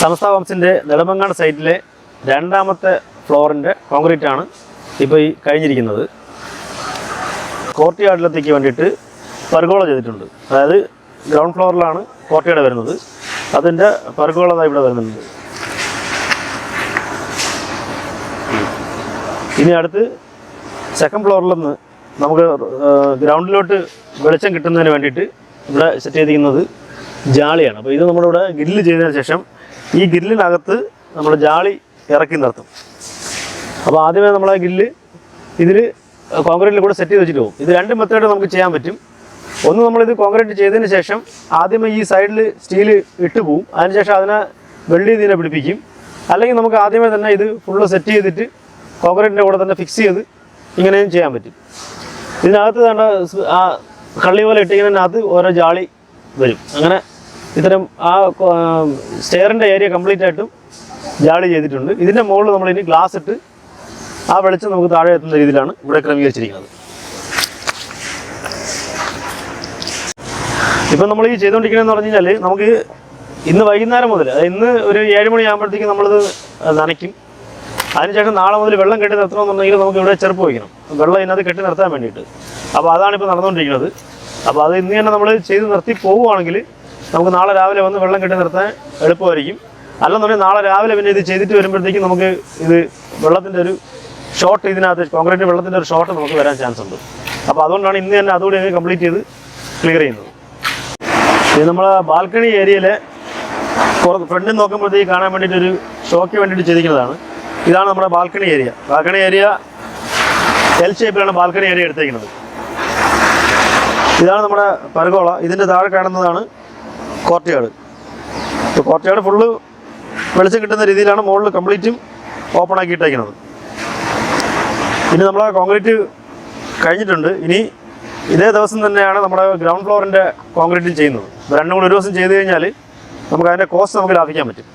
സമസ്ത ഹോംസിന്റെ നെടുമങ്ങാട് സൈറ്റിലെ രണ്ടാമത്തെ ഫ്ലോറിന്റെ കോൺക്രീറ്റ് ആണ് ഇപ്പോൾ ഈ കഴിഞ്ഞിരിക്കുന്നത്. കോർട്ടിയാർഡിലത്തേക്ക് വേണ്ടിയിട്ട് പർഗോള ചെയ്തിട്ടുണ്ട്. അതായത് ഗ്രൗണ്ട് ഫ്ലോറിലാണ് കോർട്ടിയാട് വരുന്നത്. അതിന്റെ പർഗോള ഇവിടെ വരുന്നുണ്ട്. ഇനി അടുത്ത് സെക്കൻഡ് ഫ്ലോറിൽ നിന്ന് നമുക്ക് ഗ്രൗണ്ടിലോട്ട് വെളിച്ചം കിട്ടുന്നതിന് വേണ്ടിയിട്ട് ഇവിടെ സെറ്റ് ചെയ്തിരിക്കുന്നത് ജാളിയാണ്. അപ്പോൾ ഇത് നമ്മളിവിടെ ഗ്രില്ല് ചെയ്തതിന് ശേഷം ഈ ഗ്രില്ലിനകത്ത് നമ്മൾ ജാളി ഇറക്കി നിർത്തും. അപ്പോൾ ആദ്യമേ നമ്മൾ ആ ഗ്രില്ല് ഇതിൽ കോൺക്രീറ്റിൽ കൂടെ സെറ്റ് ചെയ്ത് വെച്ചിട്ട് പോകും. ഇത് രണ്ട് മെത്തേഡ് നമുക്ക് ചെയ്യാൻ പറ്റും. ഒന്ന് നമ്മളിത് കോൺക്രീറ്റ് ചെയ്തതിന് ശേഷം ആദ്യമേ ഈ സൈഡിൽ സ്റ്റീൽ ഇട്ട് പോവും. അതിനുശേഷം അതിനെ വെള്ളി ഇതിനെ പിടിപ്പിക്കും. അല്ലെങ്കിൽ നമുക്ക് ആദ്യമേ തന്നെ ഇത് ഫുള്ള് സെറ്റ് ചെയ്തിട്ട് കോൺക്രീറ്റിന്റെ കൂടെ തന്നെ ഫിക്സ് ചെയ്ത് ഇങ്ങനെയും ചെയ്യാൻ പറ്റും. ഇതിനകത്ത് വേണ്ട ആ കള്ളി പോലെ ഇട്ടിങ്ങനെ അത് ഓരോ ജാളി വരും. അങ്ങനെ ഇത്തരം ആ സ്റ്റെയറിന്റെ ഏരിയ കംപ്ലീറ്റ് ആയിട്ടും ജാളി ചെയ്തിട്ടുണ്ട്. ഇതിന്റെ മുകളിൽ നമ്മൾ ഇനി ഗ്ലാസ് ഇട്ട് ആ വെളിച്ചം നമുക്ക് താഴെ എത്തുന്ന രീതിയിലാണ് ഇവിടെ ക്രമീകരിച്ചിരിക്കുന്നത്. ഇപ്പം നമ്മൾ ഈ ചെയ്തുകൊണ്ടിരിക്കണമെന്ന് പറഞ്ഞു കഴിഞ്ഞാൽ നമുക്ക് ഇന്ന് വൈകുന്നേരം മുതൽ ഇന്ന് ഒരു ഏഴ് മണിയാകുമ്പോഴത്തേക്കും നമ്മളിത് നനയ്ക്കും. അതിനുശേഷം നാളെ മുതൽ വെള്ളം കെട്ടി നിർത്തണമെന്നുണ്ടെങ്കിൽ നമുക്ക് ഇവിടെ ചെറുപ്പ് വയ്ക്കണം. വെള്ളം ഇതിനകത്ത് കെട്ടി നിർത്താൻ വേണ്ടിയിട്ട്. അപ്പോൾ അതാണ് ഇപ്പോൾ നടന്നുകൊണ്ടിരിക്കുന്നത്. അപ്പോൾ അത് ഇന്ന് തന്നെ നമ്മൾ ചെയ്ത് നിർത്തി പോവുകയാണെങ്കിൽ നമുക്ക് നാളെ രാവിലെ വന്ന് വെള്ളം കെട്ടി നിർത്താൻ എളുപ്പമായിരിക്കും. അല്ലെന്നുണ്ടെങ്കിൽ നാളെ രാവിലെ പിന്നെ ഇത് ചെയ്തിട്ട് വരുമ്പോഴത്തേക്കും നമുക്ക് ഇത് വെള്ളത്തിന്റെ ഒരു ഷോർട്ട് ഇതിനകത്ത് കോൺക്രീറ്റ് വെള്ളത്തിന്റെ ഒരു ഷോർട്ട് നമുക്ക് വരാൻ ചാൻസ് ഉണ്ട്. അപ്പോൾ അതുകൊണ്ടാണ് ഇന്ന് തന്നെ അതുകൂടി ഞങ്ങൾ കംപ്ലീറ്റ് ചെയ്ത് ക്ലിയർ ചെയ്യുന്നത്. ഇത് നമ്മൾ ബാൽക്കണി ഏരിയയിലെ ഫ്രണ്ടിൽ നോക്കുമ്പോഴത്തേക്ക് കാണാൻ വേണ്ടിയിട്ട് ഒരു ഷോക്ക് വേണ്ടിയിട്ട് ചെയ്തിരിക്കുന്നതാണ്. ഇതാണ് നമ്മുടെ balcony area. Balcony area L ഷേപ്പിലാണ് ബാൽക്കണി ഏരിയ എടുത്തേക്കുന്നത്. ഇതാണ് നമ്മുടെ പരകോള ഇതിന്റെ താഴെ കാണുന്നതാണ് കോർട്ടിയാട്. ഇപ്പോൾ കോർട്ടിയാട് ഫുള്ള് വെളിച്ചം കിട്ടുന്ന രീതിയിലാണ് മുകളിൽ കംപ്ലീറ്റും ഓപ്പൺ ആക്കി ഇട്ടേക്കുന്നത് ഇനി നമ്മൾ കോൺക്രീറ്റ് കഴിഞ്ഞിട്ടുണ്ട്. ഇനി ഇതേ ദിവസം തന്നെയാണ് നമ്മുടെ ഗ്രൗണ്ട് ഫ്ലോറിന്റെ കോൺക്രീറ്റും ചെയ്യുന്നത്. രണ്ടും കൂടി ഒരു ദിവസം ചെയ്ത് കഴിഞ്ഞാൽ നമുക്ക് അതിന്റെ കോസ്റ്റ് നമുക്ക് ലാഭിക്കാൻ പറ്റും.